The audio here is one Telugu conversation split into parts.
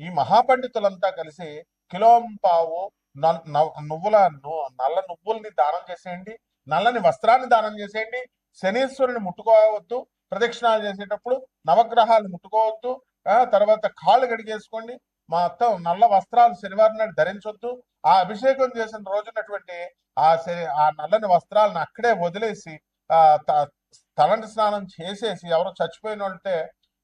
ఈ మహాపండితులంతా కలిసి కిలోంపావు నల్- నవ్- నువ్వుల నల్ల నువ్వుల్ని దానం చేసేయండి నల్లని వస్త్రాన్ని దానం చేసేయండి శనీశ్వరుని ముట్టుకోవద్దు ప్రదక్షిణాలు చేసేటప్పుడు నవగ్రహాలు ముట్టుకోవద్దు ఆ తర్వాత కాళ్ళు గడిగేసుకోండి అత్త నల్ల వస్త్రాలు శనివారం నాడు ధరించొద్దు. ఆ అభిషేకం చేసిన రోజునటువంటి ఆ ఆ నల్లని వస్త్రాలను అక్కడే వదిలేసి ఆ తలంటి స్నానం చేసేసి ఎవరో చచ్చిపోయిన వాళ్ళంటే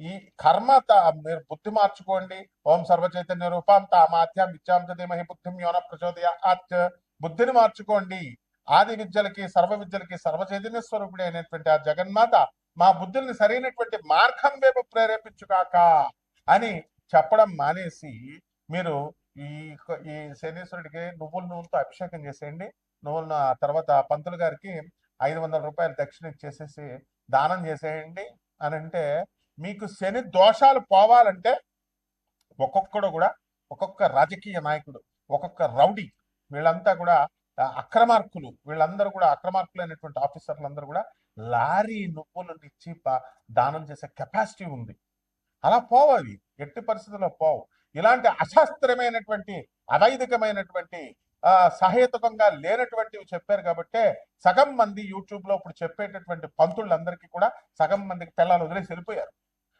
ఈ కర్మ త- మీరు బుద్ధి మార్చుకోండి. ఓం సర్వచైతన్య రూపం తామాత్యం విద్యాం ధీమహి బుద్ధిం యోన ప్రచోదయ ఆత్ బుద్ధిని మార్చుకోండి. ఆది విద్యలకి సర్వ విద్యలకి సర్వచైతన్య స్వరూపుడి అయినటువంటి ఆ జగన్మాత మా బుద్ధుల్ని సరైనటువంటి మార్గం వైపు ప్రేరేపించుగాక అని చెప్పడం మానేసి మీరు ఈ ఈ శనీశ్వరుడికి నువ్వుల నూనెతో అభిషేకం చేసేయండి. నువ్వుల ఆ తర్వాత పంతులు గారికి ఐదు వందల రూపాయలు దక్షిణ ఇచ్చేసేసి దానం చేసేయండి. అని అంటే మీకు శని దోషాలు పోవాలంటే ఒక్కొక్కడు కూడా ఒక్కొక్క రాజకీయ నాయకుడు ఒక్కొక్క రౌడీ వీళ్ళంతా కూడా అక్రమార్కులు వీళ్ళందరూ కూడా అక్రమార్కులు అక్రమార్కులైనటువంటి ఆఫీసర్లందరూ కూడా లారీ నువ్వులు ఇచ్చి ప- దానం చేసే కెపాసిటీ ఉంది. అలా పోవు అవి. ఎట్టి పరిస్థితుల్లో పోవు. ఇలాంటి అశాస్త్రమైనటువంటి అవైదికమైనటువంటి ఆ సహేతుకంగా లేనటువంటివి చెప్పారు కాబట్టే సగం మంది యూట్యూబ్లో ఇప్పుడు చెప్పేటటువంటి పంతులందరికీ కూడా సగం మందికి పిల్లలు వదిలేసి వెళ్ళిపోయారు.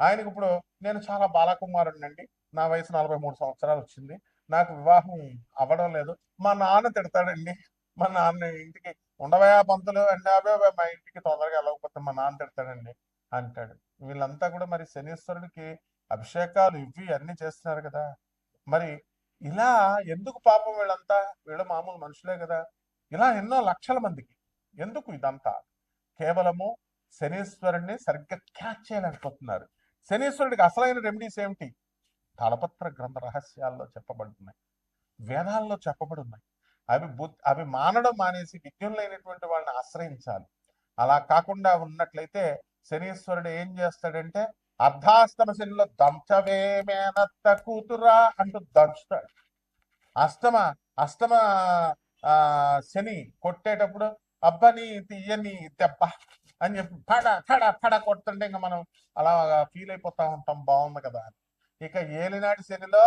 ఆయనకి ఇప్పుడు నేను చాలా బాలకుమారుడిని అండి నా వయసు నలభై మూడు సంవత్సరాలు వచ్చింది. నాకు వివాహం అవ్వడం లేదు. మా నాన్న తిడతాడండి. మా నాన్న ఇంటికి ఉండవయా పంతులు అంటే అవే మా ఇంటికి తొందరగా వెళ్ళకపోతే మా నాన్న తిడతాడండి అంటాడు. వీళ్ళంతా కూడా మరి శనీశ్వరుడికి అభిషేకాలు ఇవి అన్ని చేస్తున్నారు కదా. మరి ఇలా ఎందుకు పాపం వీళ్ళంతా? వీళ్ళు మామూలు మనుషులే కదా. ఇలా ఎన్నో లక్షల మందికి ఎందుకు ఇదంతా? కేవలము శనీశ్వరుడిని సరిగ్గా క్యాచ్ చేయలేకపోతున్నారు. శనీశ్వరుడికి అసలైన రెమెడీస్ ఏమిటి? తలపత్ర గ్రంథ రహస్యాల్లో చెప్పబడుతున్నాయి. వేదాల్లో చెప్పబడి ఉన్నాయి అవి అవి మానడం మానేసి విజ్ఞులైనటువంటి వాళ్ళని ఆశ్రయించాలి. అలా కాకుండా ఉన్నట్లయితే శనీశ్వరుడు ఏం చేస్తాడంటే అర్ధాష్టమ శనిలో దంచవేమేనత్త కూతురా అంటూ దంచుతాడు. అష్టమ అష్టమ ఆ శని కొట్టేటప్పుడు అబ్బని తీయని దెబ్బ అని చెప్పి పడ పడ పడ కొడుతుంటే ఇంకా మనం అలా ఫీల్ అయిపోతా ఉంటాం. బాగుంది కదా. ఇక ఏలినాటి శనిలో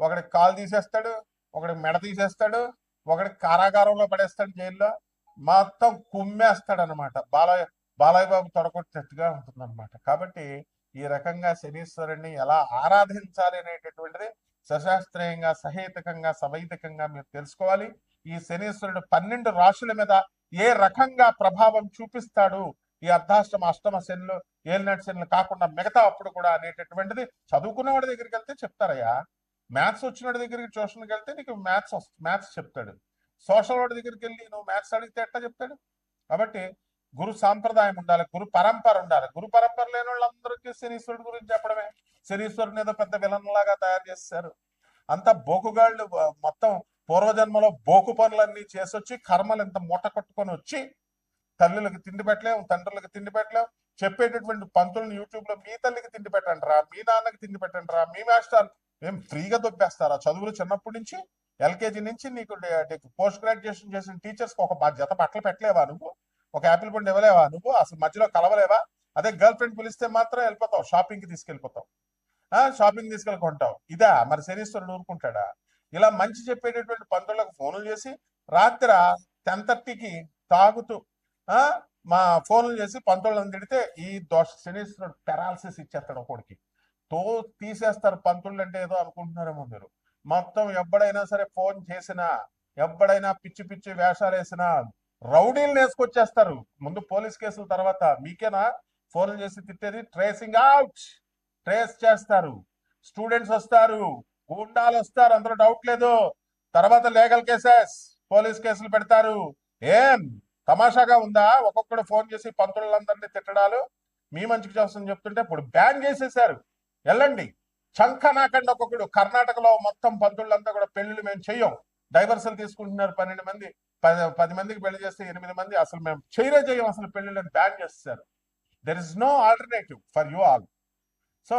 ఒకడి కాలు తీసేస్తాడు ఒకడి మెడ తీసేస్తాడు ఒకడి కారాగారంలో పడేస్తాడు జైల్లో. మొత్తం కుమ్మేస్తాడు అనమాట బాలయ్య బాలయ్య బాబు తొడగొట్టినట్టుగా ఉంటుంది అనమాట కాబట్టి ఈ రకంగా శనీశ్వరుణ్ణి ఎలా ఆరాధించాలి అనేటటువంటిది సశాస్త్రీయంగా సహేతకంగా సవైతకంగా మీరు తెలుసుకోవాలి. ఈ శనీశ్వరుడు పన్నెండు రాశుల మీద ఏ రకంగా ప్రభావం చూపిస్తాడు ఈ అర్ధాష్టమ అష్టమ శనులు ఏలినాటి శనులు కాకుండా మిగతా అప్పుడు కూడా అనేటటువంటిది చదువుకునే వాడి దగ్గరికి వెళ్తే చెప్తారయ్యా. మ్యాథ్స్ వచ్చిన దగ్గరికి ట్యూషన్కి వెళ్తే నీకు మ్యాథ్స్ మ్యాథ్స్ చెప్తాడు. సోషల్ వాడి దగ్గరికి వెళ్ళి నువ్వు మ్యాథ్స్ అడిగితే ఎట్లా చెప్తాడు? కాబట్టి గురు సాంప్రదాయం ఉండాలి గురు పరంపర ఉండాలి. గురు పరంపర లేని వాళ్ళందరికీ శనీశ్వరుడు గురించి చెప్పడమే. శనీశ్వరుని ఏదో పెద్ద విలన్ లాగా తయారు చేస్తారు. అంతా బోకుగాళ్ళు మొత్తం పూర్వజన్మలో బోకు పనులన్నీ చేసొచ్చి కర్మలు ఇంత మూట కొట్టుకొని వచ్చి తల్లులకు తిండి పెట్టలేము తండ్రులకు తిండి పెట్టలేము చెప్పేటటువంటి పంతులను యూట్యూబ్లో మీ తల్లికి తిండి పెట్టండి రా మీ నాన్నకి తిండి పెట్టండి రా మీ మాస్టర్ ఏం ఫ్రీగా దొబ్బేస్తారా? చదువులు చిన్నప్పటి నుంచి ఎల్కేజీ నుంచి నీకు పోస్ట్ గ్రాడ్యుయేషన్ చేసిన టీచర్స్కి ఒక జత బట్టలు పెట్టలేవా నువ్వు? ఒక యాపిల్ పండు ఇవ్వలేవా నువ్వు? అసలు మధ్యలో కలవలేవా? అదే గర్ల్ ఫ్రెండ్ పిలిస్తే మాత్రం వెళ్ళిపోతావు షాపింగ్కి తీసుకెళ్ళిపోతావు. ఆ షాపింగ్ తీసుకెళ్ళి కొంటావు. ఇదా మరి శనీశ్వరుడు ఊరుకుంటాడా? ఇలా మంచి చెప్పేటటువంటి పంతులకు ఫోన్లు చేసి రాత్రి టెన్ థర్టీకి తాగుతూ ఆ మా ఫోన్లు చేసి పంతులను తిడితే ఈ దోష శనీశ్వరుడు పెరాలసిస్ ఇచ్చేస్తాడు ఒకడికి. తో తీసేస్తారు పంతులు అంటే ఏదో అనుకుంటున్నారేమో మీరు. మొత్తం ఎప్పుడైనా సరే ఫోన్ చేసినా ఎప్పుడైనా పిచ్చి పిచ్చి వేషాలు వేసినా రౌడీలు వేసుకొచ్చేస్తారు ముందు పోలీస్ కేసుల తర్వాత మీకేనా? ఫోన్లు చేసి తిట్టేది ట్రేసింగ్ అవుట్. ట్రేస్ చేస్తారు. స్టూడెంట్స్ వస్తారు. గుండాలు వస్తారు అందులో డౌట్ లేదు. తర్వాత లీగల్ కేసెస్ పోలీస్ కేసులు పెడతారు. ఏం? తమాషాగా ఉందా? ఒక్కొక్కడు ఫోన్ చేసి పంతులందరినీ తిట్టడాలు. మీ మంచికి చేస్తుందని చెప్తుంటే ఇప్పుడు బ్యాన్ చేసేసారు వెళ్ళండి చంకనాకండి ఒక్కొక్కడు. కర్ణాటకలో మొత్తం పంతులంతా కూడా పెళ్ళిళ్ళు మేము చెయ్యం. డైవర్సల్ తీసుకుంటున్నారు పన్నెండు మంది. పది పది మందికి పెళ్ళి చేస్తే ఎనిమిది మంది. అసలు మేము చేయరే చేయం అసలు పెళ్ళిళ్ళని బ్యాన్ చేస్తారు there is no alternative for you all so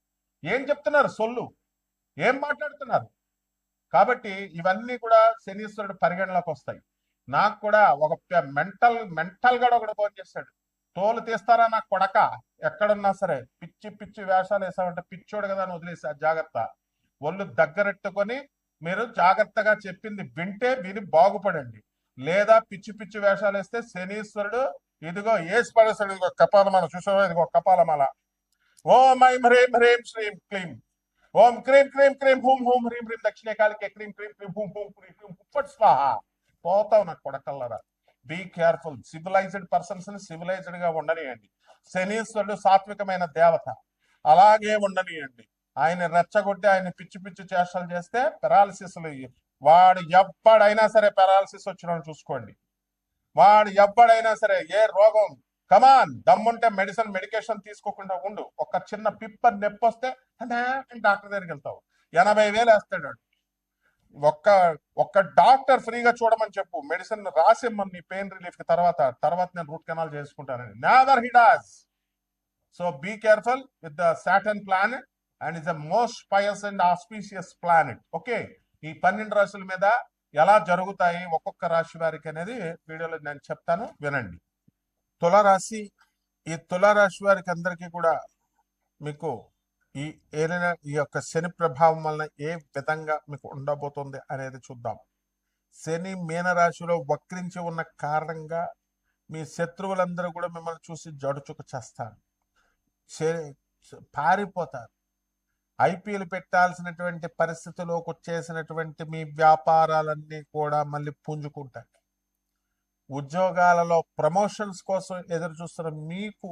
ఏం చెప్తున్నారు? సొల్లు. ఏం మాట్లాడుతున్నారు? కాబట్టి ఇవన్నీ కూడా శనీశ్వరుడు పరిగణలోకి వస్తాయి. నాకు కూడా ఒక మెంటల్ మెంటల్గా ఒకడు ఫోన్ చేస్తాడు. తోలు తీస్తారా నాకు కొడక? ఎక్కడున్నా సరే. పిచ్చి పిచ్చి వేషాలు వేసామంటే పిచ్చోడు కదా అని వదిలేసా జాగ్రత్త. ఒళ్ళు దగ్గరెట్టుకొని మీరు జాగ్రత్తగా చెప్పింది వింటే విని బాగుపడండి. లేదా పిచ్చి పిచ్చి వేషాలు వేస్తే శనీశ్వరుడు ఇదిగో ఏసు పడేస్తాడు ఇదిగో కపాలమాల. చూసావా? ఇదిగో కపాలమాల. ఓం ఐం హ్రీం హ్రీం శ్రీం క్లీం. ఓం క్రీం క్రీం క్రీం హూం హూం హ్రీం హ్రీం దక్షిణకాలికే క్రీం క్రీం క్రీం హూం హూం క్రీం క్రీం హుప్పట్ స్వాహ. పోతావు నాకు కొడకల్లరా. బీ కేర్ఫుల్ సివిలైజ్డ్ పర్సన్స్ని సివిలైజ్డ్గా ఉండనియండి. శనీశ్వరుడు సాత్వికమైన దేవత. అలాగే ఉండనియండి. ఆయన రెచ్చగొట్టి ఆయన పిచ్చి పిచ్చి చేష్టలు చేస్తే పెరాలసిస్ వాడు ఎవ్వడైనా సరే పెరాలసిస్ వచ్చిన చూసుకోండి. వాడు ఎప్పుడైనా సరే ఏ రోగం కమాన్ దమ్ముంటే మెడిసిన్ మెడికేషన్ తీసుకోకుండా ఉండు. ఒక చిన్న పిప్పర్ నొప్పి వస్తే డాక్టర్ దగ్గరికి వెళ్తావు. ఎనభై వేలు వేస్తాడు ఒక్క ఒక్క డాక్టర్ ఫ్రీగా చూడమని చెప్పు. మెడిసిన్ రాసిమ్మని నీ పెయిన్ రిలీఫ్కి తర్వాత తర్వాత నేను రూట్ కెనాల్ చేసుకుంటానని neither hideous so be careful with the Saturn planet and is the most pious and auspicious planet okay ఈ పన్నెండు రాశుల మీద ఎలా జరుగుతాయి ఒక్కొక్క రాశి వారికి అనేది వీడియోలో నేను చెప్తాను. వినండి. తులారాశి ఈ తులారాశి వారికి అందరికీ కూడా మీకు ఈ ఏదైనా ఈ యొక్క శని ప్రభావం వలన ఏ విధంగా మీకు ఉండబోతుంది అనేది చూద్దాం. శని మీనరాశిలో వక్రించి ఉన్న కారణంగా మీ శత్రువులందరూ కూడా మిమ్మల్ని చూసి జడుచుక చేస్తారు. పారిపోతారు. ఐపీఎల్ పెట్టాల్సినటువంటి పరిస్థితిలోకి వచ్చేసినటువంటి మీ వ్యాపారాలన్నీ కూడా మళ్ళీ పుంజుకుంటాయి. ఉద్యోగాలలో ప్రమోషన్స్ కోసం ఎదురు చూస్తున్న మీకు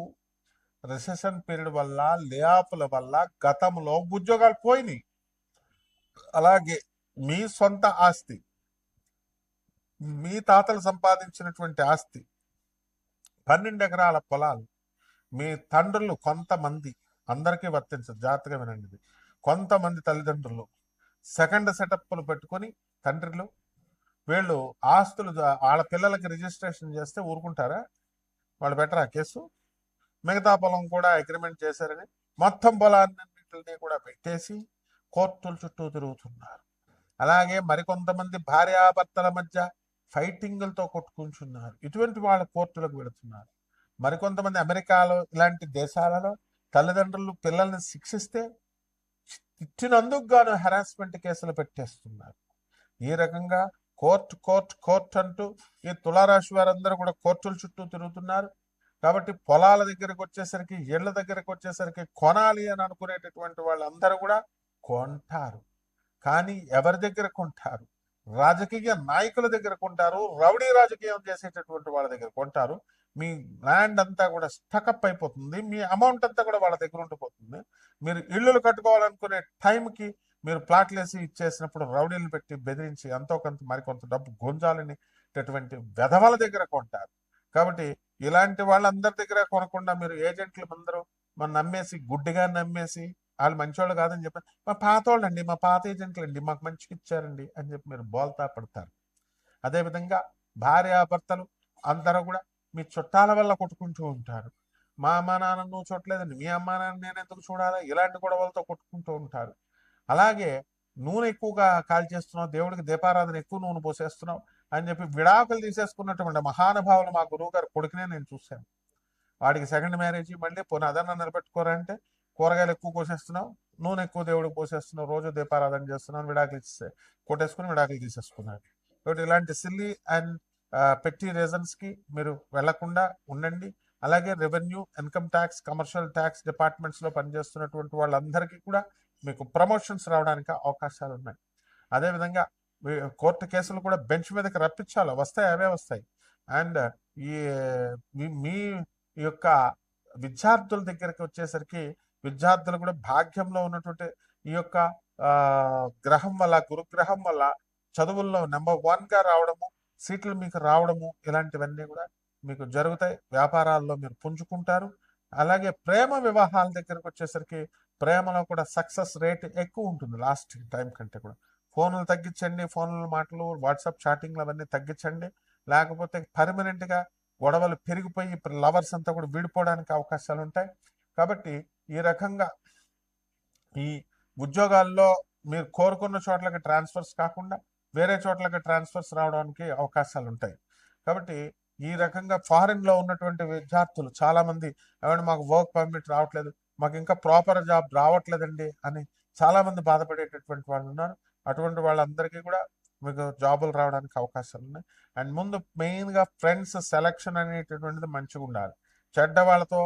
రిసెషన్ పీరియడ్ వల్ల లేఆఫ్ల వల్ల గతంలో ఉద్యోగాలు పోయినాయి. అలాగే మీ సొంత ఆస్తి మీ తాతలు సంపాదించినటువంటి ఆస్తి పన్నెండు ఎకరాల పొలాలు మీ తండ్రులు కొంతమంది అందరికీ వర్తించదు జాగ్రత్తగా వినండి కొంతమంది తల్లిదండ్రులు సెకండ్ సెటప్లు పెట్టుకొని తండ్రులు వీళ్ళు ఆస్తులు వాళ్ళ పిల్లలకి రిజిస్ట్రేషన్ చేస్తే ఊరుకుంటారా? వాళ్ళు బెటరా కేసు? మిగతా పొలం కూడా అగ్రిమెంట్ చేశారని మొత్తం పొలాన్నింటిని కూడా పెట్టేసి కోర్టుల చుట్టూ తిరుగుతున్నారు. అలాగే మరికొంతమంది భార్యాభర్తల మధ్య ఫైటింగులతో కొట్టుకుంటున్నారు. ఇటువంటి వాళ్ళ కోర్టులకు వెళుతున్నారు. మరికొంతమంది అమెరికాలో ఇలాంటి దేశాలలో తల్లిదండ్రులు పిల్లల్ని శిక్షిస్తే ఇచ్చినందుకు గాను హెరాస్మెంట్ కేసులు పెట్టేస్తున్నారు. ఈ రకంగా కోర్టు కోర్టు కోర్టు అంటూ ఈ తులారాశి వారందరూ కూడా కోర్టుల చుట్టూ తిరుగుతున్నారు. కాబట్టి పొలాల దగ్గరకు వచ్చేసరికి ఇళ్ళ దగ్గరకు వచ్చేసరికి కొనాలి అని అనుకునేటటువంటి వాళ్ళందరూ కూడా కొంటారు. కానీ ఎవరి దగ్గర కొంటారు రాజకీయ నాయకుల దగ్గర కొంటారు రౌడీ రాజకీయం చేసేటటువంటి వాళ్ళ దగ్గర కొంటారు. మీ ల్యాండ్ అంతా కూడా స్టకప్ అయిపోతుంది. మీ అమౌంట్ అంతా కూడా వాళ్ళ దగ్గర ఉండిపోతుంది. మీరు ఇళ్ళు కట్టుకోవాలనుకునే టైంకి మీరు ప్లాట్లు వేసి ఇచ్చేసినప్పుడు రౌడీలు పెట్టి బెదిరించి ఎంతో కొంత మరికొంత డబ్బు గుంజాలనేటటువంటి వెధవల దగ్గర కొంటారు. కాబట్టి ఇలాంటి వాళ్ళందరి దగ్గర కొనకుండా మీరు ఏజెంట్లు అందరూ మన నమ్మేసి గుడ్డిగా నమ్మేసి వాళ్ళు మంచోళ్ళు కాదని చెప్పి మా పాతోళ్ళు అండి మా పాత ఏజెంట్లు అండి మాకు మంచిగా ఇచ్చారండి అని చెప్పి మీరు బోల్తా పడతారు. అదేవిధంగా భార్యాభర్తలు అందరూ కూడా మీ చుట్టాల వల్ల కొట్టుకుంటూ ఉంటారు. మా అమ్మ నాన్న నువ్వు చూడలేదండి మీ అమ్మ నాన్న నేను ఎందుకు చూడాలా? ఇలాంటి గొడవలతో కొట్టుకుంటూ ఉంటారు. అలాగే నూనె ఎక్కువగా కాల్ చేస్తున్నావు దేవుడికి దీపారాధన ఎక్కువ నూనె పోసేస్తున్నావు అని చెప్పి విడాకులు తీసేసుకున్నటువంటి మహానుభావులు మా గురువు గారు కొడుకునే నేను చూశాను. వాడికి సెకండ్ మ్యారేజ్ మళ్ళీ పోనీ అదన్న నిలబెట్టుకోరంటే కూరగాయలు ఎక్కువ కోసేస్తున్నావు నూనె ఎక్కువ దేవుడికి పోసేస్తున్నావు రోజు దీపారాధన చేస్తున్నావు విడాకులు ఇస్తే కొట్టేసుకుని విడాకులు తీసేసుకున్నాడు. కాబట్టి ఇలాంటి సిల్లీ అండ్ పెట్టి రీజన్స్కి మీరు వెళ్ళకుండా ఉండండి. అలాగే revenue income tax commercial tax డిపార్ట్మెంట్స్లో పనిచేస్తున్నటువంటి వాళ్ళందరికీ కూడా మీకు ప్రమోషన్స్ రావడానికి అవకాశాలు ఉన్నాయి. అదేవిధంగా మీ- కోర్టు కేసులు కూడా బెంచ్ మీదకి రప్పించాలి? వస్తాయి అవే వస్తాయి. అండ్ ఈ మీ- మీ యొక్క విద్యార్థుల దగ్గరికి వచ్చేసరికి విద్యార్థులు కూడా భాగ్యంలో ఉన్నటువంటి ఈ యొక్క గ్రహం వల్ల గురుగ్రహం వల్ల చదువుల్లో నెంబర్ వన్గా రావడము సీట్లు మీకు రావడము ఇలాంటివన్నీ కూడా మీకు జరుగుతాయి. వ్యాపారాల్లో మీరు పుంజుకుంటారు. అలాగే ప్రేమ వివాహాల దగ్గరకు వచ్చేసరికి ప్రేమలో కూడా సక్సెస్ రేట్ ఎక్కువ ఉంటుంది లాస్ట్ టైం కంటే కూడా. ఫోన్లు తగ్గించండి ఫోన్ల మాటలు వాట్సాప్ చాటింగ్లు అవన్నీ తగ్గించండి. లేకపోతే పర్మనెంట్గా గొడవలు పెరిగిపోయి లవర్స్ అంతా కూడా విడిపోవడానికి అవకాశాలు ఉంటాయి. కాబట్టి ఈ రకంగా ఈ ఉద్యోగాల్లో మీరు కోరుకున్న చోట్లకి ట్రాన్స్ఫర్స్ కాకుండా వేరే చోట్లకి ట్రాన్స్ఫర్స్ రావడానికి అవకాశాలు ఉంటాయి. కాబట్టి ఈ రకంగా ఫారిన్లో ఉన్నటువంటి విద్యార్థులు చాలామంది ఏమైనా మాకు వర్క్ పర్మిట్ రావట్లేదు మాకు ఇంకా ప్రాపర్ జాబ్ రావట్లేదండి అని చాలా మంది బాధపడేటటువంటి వాళ్ళు ఉన్నారు అటువంటి వాళ్ళందరికీ కూడా మీకు జాబులు రావడానికి అవకాశాలు ఉన్నాయి. అండ్ ముందు మెయిన్గా ఫ్రెండ్స్ సెలక్షన్ అనేటటువంటిది మంచిగా ఉండాలి. చెడ్డ వాళ్ళతో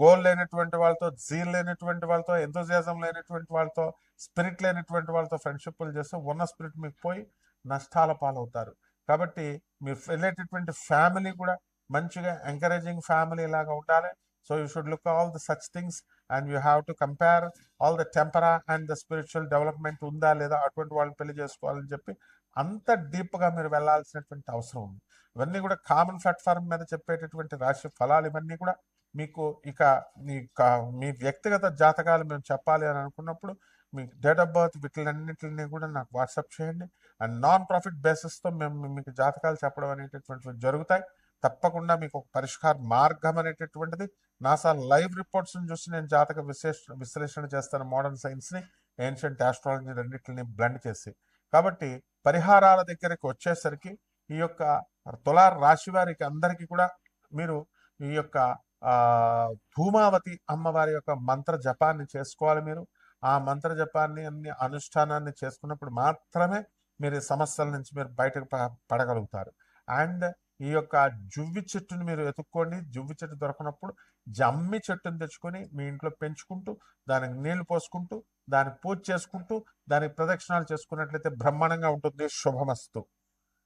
గోల్ లేనటువంటి వాళ్ళతో జీల్ లేనటువంటి వాళ్ళతో ఎంతోజియాజం లేనటువంటి వాళ్ళతో స్పిరిట్ లేనటువంటి వాళ్ళతో ఫ్రెండ్షిప్లు చేస్తే ఉన్న స్పిరిట్ మీకు పోయి నష్టాల పాలవుతారు. కాబట్టి మీరు వెళ్ళేటటువంటి ఫ్యామిలీ కూడా మంచిగా ఎంకరేజింగ్ ఫ్యామిలీ లాగా ఉండాలి. So you should look all the such things and you have to compare all the temporal and the spiritual development ఉందా లేదా అటువంటి వాళ్ళని పెళ్ళి చేసుకోవాలని చెప్పి అంత డీప్గా మీరు వెళ్ళాల్సినటువంటి అవసరం ఉంది. ఇవన్నీ కూడా కామన్ ప్లాట్ఫామ్ మీద చెప్పేటటువంటి రాశి ఫలాలు ఇవన్నీ కూడా మీకు ఇక మీ కా- మీ వ్యక్తిగత జాతకాలు మేము చెప్పాలి అని అనుకున్నప్పుడు మీ డేట్ ఆఫ్ బర్త్ వీటిలన్నింటిని కూడా నాకు వాట్సాప్ చేయండి. అండ్ నాన్ ప్రాఫిట్ బేసిస్తో మేము మీకు జాతకాలు చెప్పడం అనేటటువంటివి జరుగుతాయి. తప్పకుండా మీకు ఒక పరిష్కార మార్గం అనేటటువంటిది నాసా లైవ్ రిపోర్ట్స్ చూసి నేను జాతక విశ్లేషణ విశ్లేషణ చేస్తాను మోడర్న్ సైన్స్ని ఏన్షియంట్ ఆస్ట్రాలజీ రెండింటిని బ్లెండ్ చేసి. కాబట్టి పరిహారాల దగ్గరికి వచ్చేసరికి ఈ యొక్క తులా రాశి వారికి అందరికీ కూడా మీరు ఈ యొక్క భూమావతి ధూమావతి అమ్మవారి యొక్క మంత్ర జపాన్ని చేసుకోవాలి మీరు. ఆ మంత్ర జపాన్ని అన్ని అనుష్ఠానాన్ని చేసుకున్నప్పుడు మాత్రమే మీరు సమస్యల నుంచి మీరు బయటకు ప- పడగలుగుతారు. అండ్ ఈ యొక్క జువ్వి చెట్టుని మీరు వెతుక్కోండి జువ్వి చెట్టు దొరకనప్పుడు జమ్మి చెట్టుని తెచ్చుకొని మీ ఇంట్లో పెంచుకుంటూ దానికి నీళ్ళు పోసుకుంటూ దానికి పూజ చేసుకుంటూ దానికి ప్రదక్షిణాలు చేసుకున్నట్లయితే బ్రహ్మాండంగా ఉంటుంది. శుభమస్తు.